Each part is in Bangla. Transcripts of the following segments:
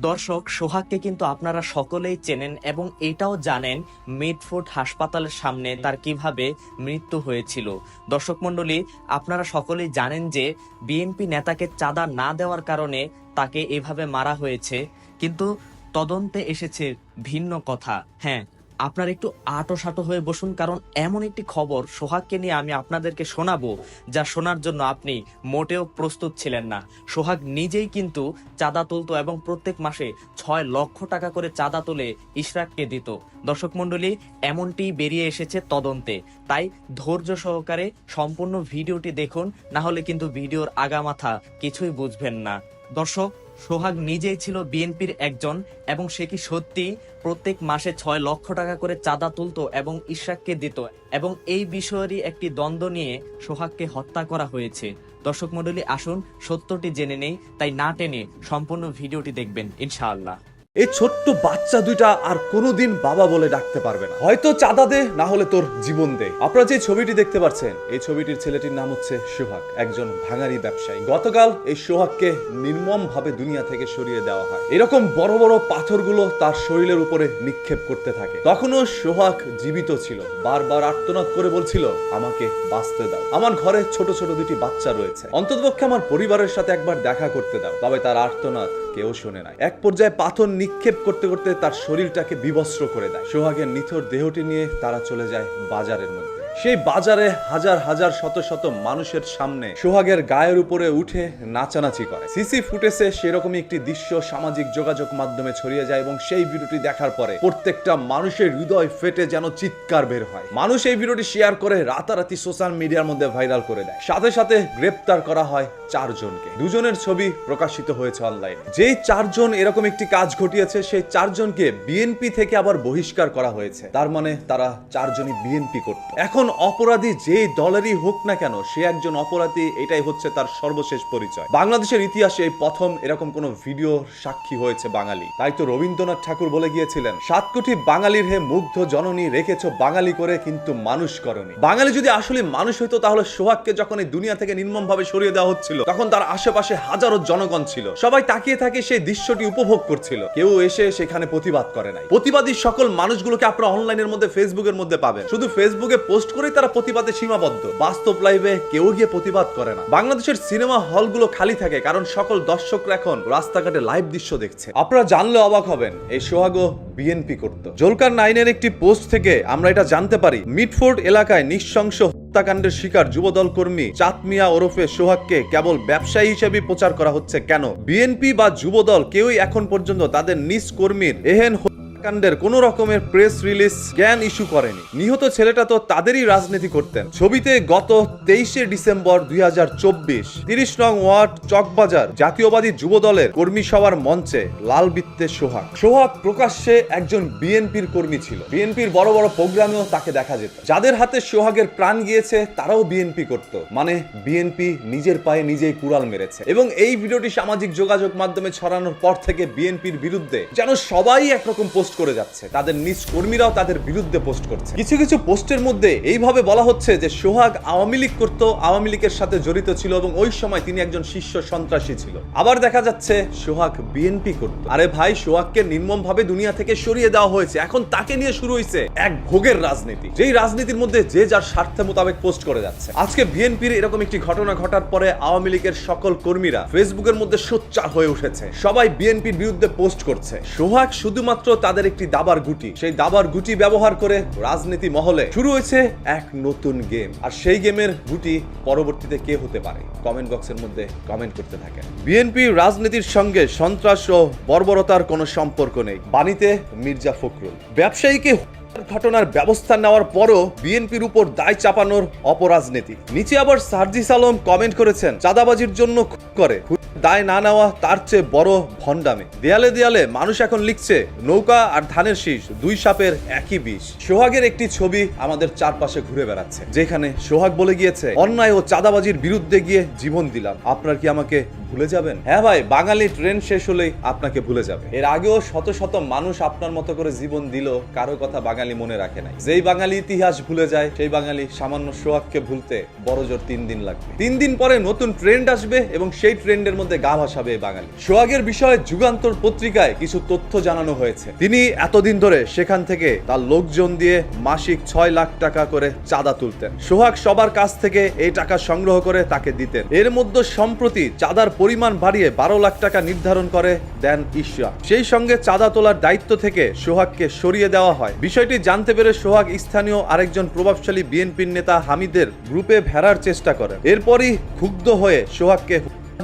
দর্শক, সোহাগকে কিন্তু আপনারা সকলেই চেনেন এবং এটাও জানেন মিডফোর্ড হাসপাতালের সামনে তার কীভাবে মৃত্যু হয়েছিল। দর্শক মণ্ডলী, আপনারা সকলেই জানেন যে বিএনপি নেতাকে চাঁদা না দেওয়ার কারণে তাকে এভাবে মারা হয়েছে। কিন্তু তদন্তে এসেছে ভিন্ন কথা। হ্যাঁ আপনার একটু আটো সাটো হয়ে বসুন, কারণ এমন একটি খবর সোহাগকে নিয়ে আমি আপনাদেরকে শোনাবো, যা শোনার জন্য আপনি মোটেও প্রস্তুত ছিলেন না। সোহাগ নিজেই কিন্তু চাঁদা তুলতো এবং প্রত্যেক মাসে ছয় লক্ষ টাকা করে চাঁদা তুলে ইশরাককে দিত। দর্শক মণ্ডলী এমনটি বেরিয়ে এসেছে তদন্তে। তাই ধৈর্য সহকারে সম্পূর্ণ ভিডিওটি দেখুন, না হলে কিন্তু ভিডিওর আগামাথা কিছুই বুঝবেন না। দর্শক সোহাগ নিজেই ছিল বিএনপির একজন এবং সে কি সত্যি প্রত্যেক মাসে ছয় লক্ষ টাকা করে চাঁদা তুলত এবং ইশাককে দিত? এবং এই বিষয়েরই একটি দ্বন্দ্ব নিয়ে সোহাগকে হত্যা করা হয়েছে। দর্শক মণ্ডলী, আসুন সত্যটি জেনে নেই, তাই না টেনে সম্পূর্ণ ভিডিওটি দেখবেন, ইনশাআল্লাহ। এই ছোট্ট বাচ্চা দুইটা আর কোনোদিন বাবা বলে ডাকতে পারবে না। হয়তো চাঁদা দে, না হলে তোর জীবন দে। আপনারা যে ছবিটি দেখতে পাচ্ছেন, এই ছবিটির ছেলেটির নাম হচ্ছে সোহাগ, একজন ভাঙারি ব্যবসায়ী। গতকাল এই সোহাগকে নির্মম ভাবে দুনিয়া থেকে সরিয়ে দেওয়া হয়। এরকম বড় বড় পাথরগুলো তার শরীরের উপরে নিক্ষেপ করতে থাকে। তখনও সোহাগ জীবিত ছিল। বারবার আর্তনাদ করে বলছিল, আমাকে বাঁচতে দাও। আমার ঘরে ছোট ছোট দুটি বাচ্চা রয়েছে। অন্ততপক্ষে আমার পরিবারের সাথে একবার দেখা করতে দাও। তবে তার আর্তনাদ কেউ শোনে না এক পর্যায়ে পাথর নিক্ষেপ করতে করতে তার শরীরটাকে বিবস্ত্র করে দেয়। সোহাগের নিথর দেহটি নিয়ে তারা চলে যায় বাজারের মধ্যে। সেই বাজারে হাজার হাজার শত শত মানুষের সামনে সোহাগের গায়ের উপরে উঠে নাচানাচি করে। সিসি ফুটেজে সেরকমই একটি দৃশ্য সামাজিক যোগাযোগ মাধ্যমে ছড়িয়ে যায় এবং সেই ভিডিওটি দেখার পরে প্রত্যেকটা মানুষের হৃদয় ফেটে যেন চিৎকার বের হয়। মানুষ এই ভিডিওটি শেয়ার করে রাতারাতি সোশ্যাল মিডিয়ার মধ্যে ভাইরাল করে দেয়। সাথে সাথে গ্রেপ্তার করা হয় চারজনকে। দুজনের ছবি প্রকাশিত হয়েছে অনলাইনে যেই চারজন এরকম একটি কাজ ঘটিয়েছে, সেই চারজনকে বিএনপি থেকে আবার বহিষ্কার করা হয়েছে। তার মানে তারা চারজনই বিএনপি করত। এখন অপরাধী যে দলেরই হোক না কেন, সে একজন অপরাধী, এটাই হচ্ছে তার সর্বশেষ পরিচয়। বাংলাদেশের ইতিহাসে এই প্রথম এরকম কোন ভিডিও সাক্ষী হয়েছে বাঙালি। তাই তো রবীন্দ্রনাথ ঠাকুর বলে গিয়েছিলেন, সাত কোটি বাঙালির হে মুগ্ধ জননী, রেখেছ বাঙালি করে কিন্তু মানুষ করনি। বাঙালি যদি আসলে মানুষ হইতো, তাহলে সোহাগকে যখন এই দুনিয়া থেকে নির্মম ভাবে সরিয়ে দেওয়া হচ্ছিল, তখন তার আশেপাশে হাজারো জনগণ ছিল। সবাই তাকিয়ে থাকে সেই দৃশ্যটি উপভোগ করছিল। কেউ এসে সেখানে প্রতিবাদ করে নাই। প্রতিবাদী সকল মানুষগুলোকে আপনারা অনলাইনের মধ্যে ফেসবুকের মধ্যে পাবেন। শুধু ফেসবুকে পোস্ট করেই তারা প্রতিবাদে সীমাবদ্ধ। বাস্তব লাইভে কেউ গিয়ে প্রতিবাদ করে না। বাংলাদেশের সিনেমা হলগুলো খালি থাকে কারণ সকল দর্শকরা এখন রাস্তাঘাটে লাইভ দৃশ্য দেখছে। আপনারা জানলে অবাক হবেন, এই সোহাগও বিএনপি করত। জোলকার নাইনের একটি পোস্ট থেকে আমরা এটা জানতে পারি মিডফোর্ড এলাকায় নিঃশংস হত্যাকাণ্ডের শিকার যুবদল কর্মী চাঁদমিয়া ওরফে সোহাগকে কেবল ব্যবসায়ী হিসেবে প্রচার করা হচ্ছে কেন? বিএনপি বা যুবদল কেউই এখন পর্যন্ত তাদের নিজ কর্মীর এহেন হত্যাকাণ্ডের কোন রকমের প্রেস রিলিজ জ্ঞান ইস্যু করেনি। নিহত ছেলেটা তো তাদেরই রাজনীতি করতেন। ছবিতে গত তেইশে ডিসেম্বর দুই হাজার চব্বিশ তিরিশ নং ওয়ার্ড, চকবাজার, জাতীয়বাদী যুব দলের কর্মী সভার মঞ্চে লাল বৃত্তের সোহাগ। সোহাগ প্রকাশ্যে একজন বিএনপির কর্মী ছিল। বিএনপির বড় বড় প্রোগ্রামেও তাকে দেখা যেত। যাদের হাতে সোহাগের প্রাণ গিয়েছে, তারাও বিএনপি করত। মানে বিএনপি নিজের পায়ে নিজেই কুড়াল মেরেছে। এবং এই ভিডিওটি সামাজিক যোগাযোগ মাধ্যমে ছড়ানোর পর থেকে বিএনপির বিরুদ্ধে যেন সবাই একরকম পোস্ট করে যাচ্ছে। তাদের নিজ কর্মীরাও তাদের বিরুদ্ধে পোস্ট করছে। কিছু কিছু পোস্টের মধ্যে এইভাবে বলা হচ্ছে যে সোহাগ আওয়ামী লীগ করত, আওয়ামী লীগের সাথে জড়িত ছিল এবং ওই সময় তিনি একজন শীর্ষ সন্ত্রাসী ছিল। আবার দেখা যাচ্ছে সোহাগ বিএনপি করত। আরে ভাই, সোহাগকে নির্মম ভাবে দুনিয়া থেকে সরিয়ে দেওয়া হয়েছে। এখন তাকে নিয়ে শুরু হয়েছে এক ভোগের রাজনীতি। যেই রাজনীতির মধ্যে যে যার স্বার্থ মোতাবেক পোস্ট করে যাচ্ছে। আজকে বিএনপির এরকম একটি ঘটনা ঘটার পরে আওয়ামী লীগের সকল কর্মীরা ফেসবুকের মধ্যে সোচ্চার হয়ে উঠেছে। সবাই বিএনপির বিরুদ্ধে পোস্ট করছে। সোহাগ শুধুমাত্র তাদের একটি দাবার গুটি। সেই দাবার গুটি ব্যবহার করে রাজনীতি মহলে শুরু হয়েছে এক নতুন গেম। আর সেই গেমের গুটি পরবর্তীতে কে হতে পারে? কমেন্ট বক্সের মধ্যে কমেন্ট করতে থাকেন। বিএনপি রাজনীতির সঙ্গে সন্ত্রাস ও বর্বরতার কোনো সম্পর্ক নেই। বাণীতে মির্জা ফখরুল। ব্যবসায়ীকে ঘটনার ব্যবস্থা নেওয়ার পরও বিএনপির উপর দায় চাপানোর অপরাজনীতি। নিচে আবার সার্জিস আলম কমেন্ট করেছেন, চাঁদাবাজির জন্য করে। দায় না নেওয়া তার চেয়ে বড় ভণ্ডামি। দেয়ালে দেয়ালে মানুষ এখন লিখছে, নৌকা আর ধানের শীষ দুই সাপের একই বিষ। সোহাগের একটি ছবি আমাদের চারপাশে ঘুরে বেড়াচ্ছে, যেখানে সোহাগ বলে গিয়েছে, অন্যায় ও চাঁদাবাজির বিরুদ্ধে গিয়ে জীবন দিলাম। আপনার কি আমাকে ভুলে যাবেন? হ্যাঁ ভাই, বাঙালি ট্রেন শেষ হলেই আপনাকে ভুলে যাবে। এর আগেও শত শত মানুষ আপনার মতো করে জীবন দিল, কারও কথা বাঙালি মনে রাখে নাই। যেই বাঙালি ইতিহাস ভুলে যায়, সেই বাঙালি সামান্য সোহাগকে ভুলতে বড় জোর তিন দিন লাগবে। তিন দিন পরে নতুন ট্রেন্ড আসবে এবং সেই ট্রেন্ডের মধ্যে বলতে গা ভাসাবে বাঙালি। সোহাগের বিষয়ে যুগান্তর পত্রিকায় কিছু তথ্য জানানো হয়েছে। তিনি এতদিন ধরে সেখান থেকে তার লোকজন দিয়ে মাসিক ছয় লাখ টাকা করে চাঁদা তুলতেন। সোহাগ সবার কাছ থেকে এই টাকা সংগ্রহ করে তাকে দিতেন। এর মধ্যে সম্প্রতি চাঁদার পরিমাণ বাড়িয়ে বারো লাখ টাকা নির্ধারণ করে দেন ঈশ্বর সেই সঙ্গে চাঁদা তোলার দায়িত্ব থেকে সোহাগকে সরিয়ে দেওয়া হয়। বিষয়টি জানতে পেরে সোহাগ স্থানীয় আরেকজন প্রভাবশালী বিএনপির নেতা হামিদের গ্রুপে ভেড়ার চেষ্টা করেন। এরপরই ক্ষুব্ধ হয়ে সোহাগকে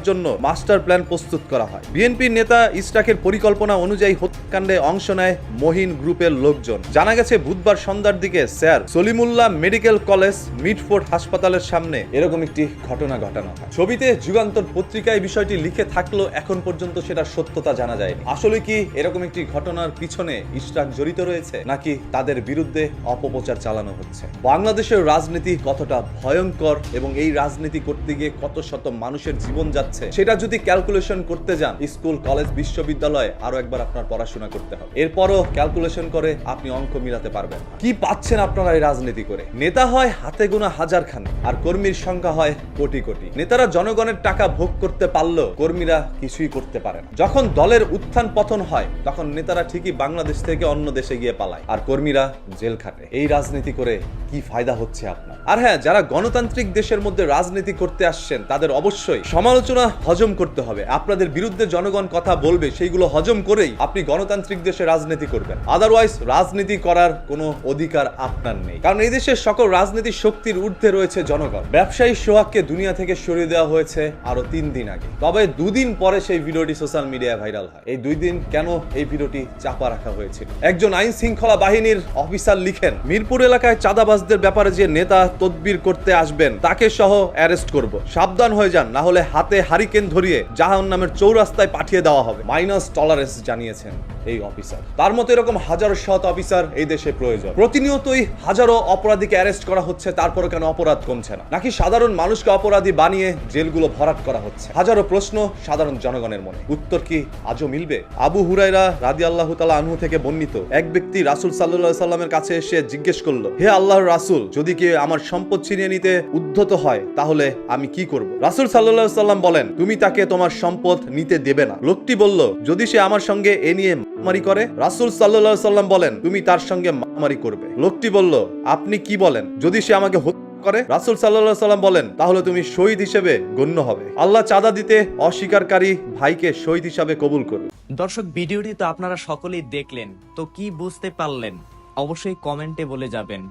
জন্য মাস্টার প্ল্যান প্রস্তুত করা হয়। বিএনপির নেতা ইস্টাকের পরিকল্পনা অনুযায়ী হত্যাকাণ্ডে অংশ নেয় মহিন গ্রুপের লোকজন। জানা গেছে, বুধবার সন্ধ্যার দিকে sir Salimullah medical college Mitford হাসপাতালের সামনে এরকম একটি ঘটনা ঘটানো হয়। ছবিতে যুগান্তর পত্রিকায় বিষয়টি লিখে থাকলেও এখন পর্যন্ত সেটা সত্যতা জানা যায়নি। আসলে কি এরকম একটি ঘটনার পিছনে ইস্টাক জড়িত রয়েছে, নাকি তাদের বিরুদ্ধে অপপ্রচার চালানো হচ্ছে? বাংলাদেশের রাজনীতি কতটা ভয়ঙ্কর এবং এই রাজনীতি করতে গিয়ে কত শত মানুষের জীবন যাচ্ছে। সেটা যদি ক্যালকুলেশন করতে যান স্কুল কলেজ বিশ্ববিদ্যালয়ে আরও একবার আপনার পড়াশোনা করতে হবে। এরপরও ক্যালকুলেশন করে আপনি অঙ্ক মিলাতে পারবেন কি পাচ্ছেন আপনারা এই রাজনীতি করে? নেতা হয় হাতে গোনা হাজার খানে আর কর্মীর সংখ্যা হয় কোটি কোটি। নেতারা জনগণের টাকা ভোগ করতে পারলেও কর্মীরা কিছুই করতে পারে না। যখন দলের উত্থান পতন হয়, তখন নেতারা ঠিকই বাংলাদেশ থেকে অন্য দেশে গিয়ে পালায়, আর কর্মীরা জেল খাটে। এই রাজনীতি করে কি ফায়দা হচ্ছে আপনার? আর হ্যাঁ যারা গণতান্ত্রিক দেশের মধ্যে রাজনীতি করতে আসছেন, তাদের অবশ্যই সমালোচনা হজম করতে হবে। আপনাদের বিরুদ্ধে জনগণ কথা বলবে, সেইগুলো হজম করেই আপনি গণতান্ত্রিক দেশে রাজনীতি করবেন। আদারওয়াইজ রাজনীতি করার কোনো অধিকার আপনার নেই। কারণ এই দেশের সকল রাজনীতি শক্তির ঊর্ধ্বে রয়েছে জনগণ। ব্যবসায়ী সোহাগকে দুনিয়া থেকে সরিয়ে দেওয়া হয়েছে আরও তিন দিন আগে। তবে দুদিন পরে সেই ভিডিওটি সোশ্যাল মিডিয়ায় ভাইরাল হয়। এই দুই দিন কেন এই ভিডিওটি চাপা রাখা হয়েছিল? একজন আইন শৃঙ্খলা বাহিনীর অফিসার লিখেন, মিরপুর এলাকায় চাঁদাবাজদের ব্যাপারে যে নেতা তদবির করতে আসবেন, তাকে সহ অ্যারেস্ট করব। সাবধান হয়ে যান, না হলে হাতে হারিকেন ধরিয়ে জাহান নামের চৌরাস্তায় পাঠিয়ে দেওয়া হবে। মাইনাস টলারেন্স জানিয়েছেন। এই অফিসার। তার মতো এরকম হাজারো শত অফিসার এই দেশে প্রয়োজন। প্রতিনিয়তই হাজারো অপরাধীকে অ্যারেস্ট করা হচ্ছে তারপরে কেন অপরাধ কমছে না? নাকি সাধারণ মানুষকে অপরাধী বানিয়ে জেলগুলো ভরাট করা হচ্ছে? হাজারো প্রশ্ন সাধারণ জনগণের মনে। উত্তর কি আজও মিলবে? আবু হুরাইরা রাদি আল্লাহ তালা আনহু থেকে বর্ণিত এক ব্যক্তি রাসুল সাল্লাহ সাল্লামের কাছে এসে জিজ্ঞেস করল, হে আল্লাহর রাসুল, যদি কেউ আমার সম্পদ ছিনিয়ে নিতে উদ্ধত হয়, তাহলে আমি কি করব? রাসুল সাল্লাহ সাল্লাম বলেন, তুমি তাকে তোমার সম্পদ নিতে দেবে না। লোকটি বলল, যদি সে আমার সঙ্গে এ নিয়ে মারামারি করে? রাসুল সাল্লাহ সাল্লাম বলেন, তুমি তার সঙ্গে মারামারি করবে। লোকটি বলল, আপনি কি বলেন? যদি সে আমাকে করে? রাসুল সাল্লাহ সাল্লাম বলেন, তাহলে তুমি শহীদ হিসেবে গণ্য হবে। আল্লাহ চাঁদা দিতে অস্বীকারী ভাইকে শহীদ হিসাবে কবুল করবে দর্শক, ভিডিওটি তো আপনারা সকলেই দেখলেন, তো কি বুঝতে পারলেন? অবশ্যই কমেন্টে বলে যাবেন।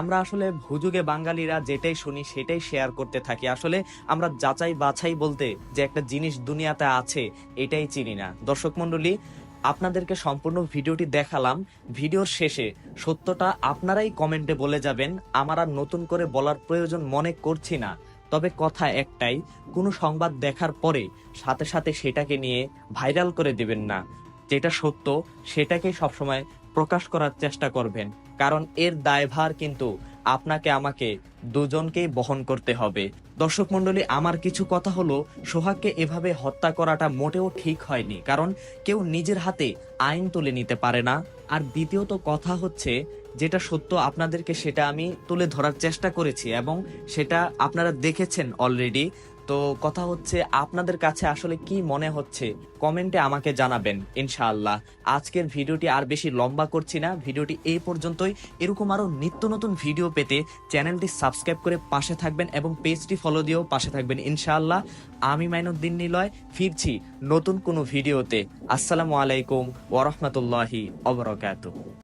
আমরা আসলে হুজুগে বাঙালিরা যেটাই শুনি, সেটাই শেয়ার করতে থাকি। আসলে আমরা যাচাই বাছাই বলতে যে একটা জিনিস দুনিয়াতে আছে, এটাই চিনি না। দর্শক মণ্ডলী আপনাদেরকে সম্পূর্ণ ভিডিওটি দেখালাম। ভিডিওর শেষে সত্যটা আপনারাই কমেন্টে বলে যাবেন, আমার আর নতুন করে বলার প্রয়োজন মনে করছি না। তবে কথা একটাই, কোনো সংবাদ দেখার পরে সাথে সাথে সেটাকে নিয়ে ভাইরাল করে দেবেন না। যেটা সত্য সেটাকে সবসময় প্রকাশ করার চেষ্টা করবেন। কারণ এর দায়ভার কিন্তু আপনাকে, আমাকে দুজনকেই বহন করতে হবে। দর্শক মণ্ডলী, আমার কিছু কথা হলো, সোহাগকে এভাবে হত্যা করাটা মোটেও ঠিক হয়নি, কারণ কেউ নিজের হাতে আইন তুলে নিতে পারে না। আর দ্বিতীয়ত কথা হচ্ছে, যেটা সত্য আপনাদেরকে সেটা আমি তুলে ধরার চেষ্টা করেছি এবং সেটা আপনারা দেখেছেন অলরেডি। তো কথা হচ্ছে, আপনাদের কাছে আসলে কি মনে হচ্ছে? কমেন্টে আমাকে জানাবেন, ইনশাআল্লাহ। আজকের ভিডিওটি আর বেশি লম্বা করছি না। ভিডিওটি এই পর্যন্তই। এরকম আরও নিত্য নতুন ভিডিও পেতে চ্যানেলটি সাবস্ক্রাইব করে পাশে থাকবেন এবং পেজটি ফলো দিয়েও পাশে থাকবেন, ইনশাআল্লাহ। আমি মাইনুদ্দিন নিলয়, ফিরছি নতুন কোনো ভিডিওতে। আসসালামু আলাইকুম ওরহমতুল্লাহি অবরকাত